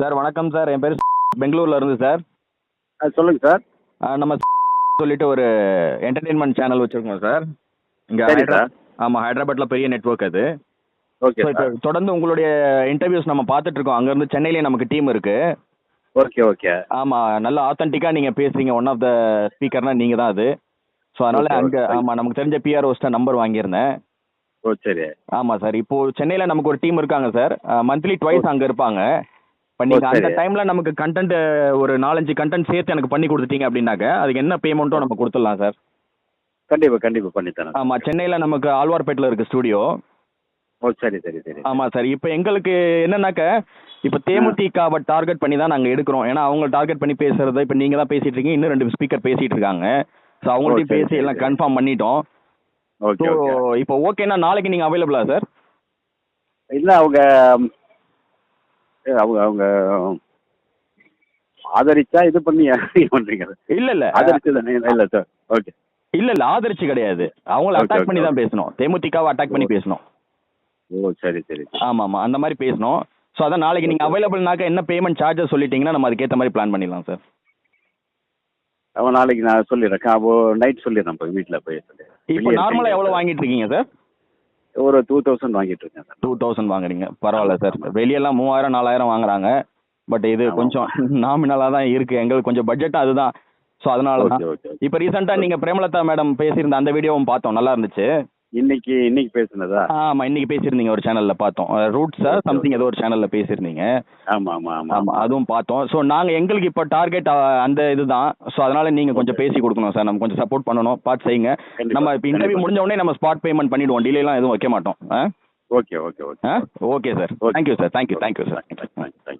Sir வணக்கம் sir. என் பேர் பெங்களூர்ல இருந்து சார். ஆ சொல்லுங்க சார். ஆ, நம்ம சொல்லிட்டு ஒரு என்டர்டெயின்மெண்ட் சேனல் வச்சிருக்கோம் சார். இங்க. ஆமா ஹைதராபாத்ல பெரிய நெட்வொர்க் அது. ஓகே தொடர்ந்து உங்களுடைய இன்டர்வியூஸ் நம்ம பார்த்துட்டு இருக்கோம். அங்க இருந்து சென்னையிலே நமக்கு டீம் இருக்கு. Okay okay. ஆமா நல்ல ஆத்தென்டிக்கா நீங்க பேசுறீங்க. ஒன் ஆஃப் த ஸ்பீக்கர்னா நீங்க தான் அது. ஸோ அதனால அங்க. ஆமா நமக்கு தெரிஞ்ச பிஆர்ஓஸ்ட நம்பர் வாங்கியிருந்தேன். ஓ சரி. ஆமா சார். இப்போ சென்னையில நமக்கு ஒரு டீம் இருக்காங்க சார். Monthly twice. அங்க இருப்பாங்க. இப்போ நீங்க ஓ, அந்த. டைம்ல நமக்கு கண்டென்ட் ஒரு நாலஞ்சு கண்டென்ட் சேர்த்து எனக்கு பண்ணி கொடுத்துட்டீங்க அப்படின்னாக்க அதுக்கு என்ன பேமெண்ட்டும் நம்ம கொடுத்துடலாம் சார் கண்டிப்பாக கண்டிப்பாக பண்ணித்தரேன் ஆமா சென்னையில நமக்கு ஆழ்வார்பேட்டில் இருக்கு ஸ்டூடியோ ஓ சரி சரி சரி ஆமா சார் இப்போ எங்களுக்கு என்னன்னாக்க இப்போ தேமுதிகவை டார்கெட் பண்ணி தான் நாங்க எடுக்கிறோம். ஏன்னா அவங்க டார்கெட் பண்ணி பேசுறது இப்போ நீங்க தான் பேசிட்டு இருக்கீங்க. இன்னும் ரெண்டு ஸ்பீக்கர் பேசிட்டு இருக்காங்க. ஸோ அவங்கள்ட்ட ஓ, சரி, பேசி எல்லாம். கன்ஃபார்ம் பண்ணிட்டோம். ஓகே ஸோ இப்போ ஓகேனா நாளைக்கு நீங்க அவைலபிளா சார் இல்லை அவங்க அவங்க அவங்க ஆதரிச்சா இது பண்ணி பண்ணுறீங்க இல்ல இல்ல. ஆதரிச்சு தானே இல்லை சார் ஓகே இல்ல இல்ல ஆதரிச்சு கிடையாது. அவங்கள அட்டாக் பண்ணி தான். பேசணும். தேமுதிகவை அட்டாக் பண்ணி. பேசணும். ஓ சரி சரி ஆமா ஆமா. அந்த மாதிரி பேசணும். ஸோ அதான் நாளைக்கு நீங்க. அவைலபிள்னாக்க என்ன பேமெண்ட் சார்ஜஸ் சொல்லிட்டீங்கன்னா நம்ம அதுக்கேற்ற மாதிரி பிளான் பண்ணிடலாம் சார் அவன் நாளைக்கு நான் சொல்லிடுறேன். அப்போ நைட் சொல்லிடுறேன் போய் வீட்டில் போய் சொல்லிடுறேன். இப்போ வெளியே நார்மலா இருக்கீங்க எவ்வளவு சார். வாங்கிட்டு இருக்கீங்க சார் ஒரு டூ தௌசண்ட் வாங்கிட்டு இருக்கேன் சார். டூ தௌசண்ட் வாங்குறீங்க. பரவாயில்ல சார். வெளியெல்லாம் மூவாயிரம் நாலாயிரம் வாங்குறாங்க. பட் இது. கொஞ்சம் நாமினலாக தான் இருக்கு. எங்களுக்கு கொஞ்சம் பட்ஜெட் அதுதான். ஸோ அதனால தான் இப்போ ரீசெண்டாக நீங்க பிரேமலதா மேடம் பேசியிருந்த அந்த வீடியோவும் பார்த்தோம். நல்லா இருந்துச்சு. இன்னைக்கு இன்னைக்கு பேசுனதா? ஆமா இன்னைக்கு பேசியிருந்தீங்க ஒரு சேனல்ல பார்த்தோம். ரூட்ஸா சம்திங். ஏதோ ஒரு சேனல்ல பேசியிருந்தீங்க. ஆமா ஆமா ஆமா. ஆமா அதுவும் பார்த்தோம். ஸோ நாங்க எங்களுக்கு இப்போ டார்கெட் அந்த இதுதான். ஸோ அதனால நீங்க கொஞ்சம். பேசி கொடுக்கணும் சார் நம்ம கொஞ்சம் சப்போர்ட் பண்ணணும். பார்த்து செய்யுங்க. நம்ம இப்போ இன்டர்வியூ. முடிஞ்ச உடனே நம்ம ஸ்பாட் பேமெண்ட் பண்ணிடுவோம். டிலேலாம் எதுவும் வைக்க மாட்டோம். Okay okay okay okay sir. Thank you sir thank you thank you sir thank you